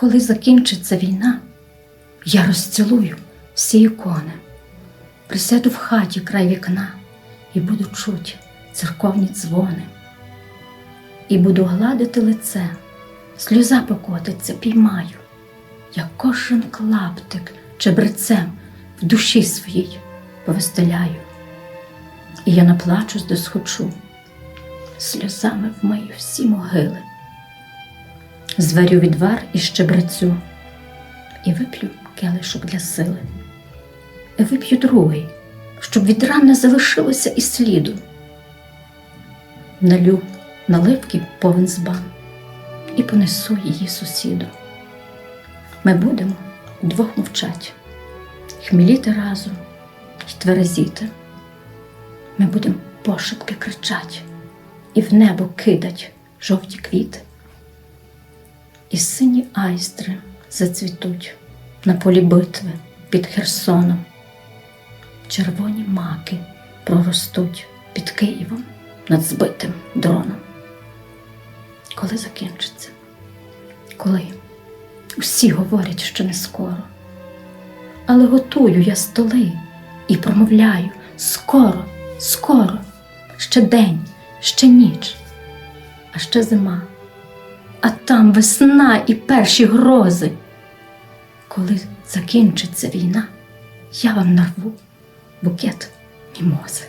Коли закінчиться війна, я розцілую всі ікони, присяду в хаті край вікна і буду чуть церковні дзвони. І буду гладити лице, сльоза покотиться, піймаю, я кожен клаптик чебрецем в душі своїй повистеляю. І я наплачусь до схочу, сльозами вмию всі могили, зварю відвар із щебрецю і вип'ю келишок для сили. І вип'ю другий, щоб від ран не залишилося і сліду. Налю наливки повен збан і понесу її сусіду. Ми будемо вдвох мовчать, хміліти разом й тверезіти. Ми будемо пошепки кричать і в небо кидать жовті квіти. І сині айстри зацвітуть на полі битви під Херсоном. Червоні маки проростуть під Києвом над збитим дроном. Коли закінчиться? Коли? Усі говорять, що не скоро. Але готую я столи і промовляю скоро, скоро, ще день, ще ніч, а ще зима, там весна і перші грози. Коли закінчиться війна, я вам нарву букет мімози.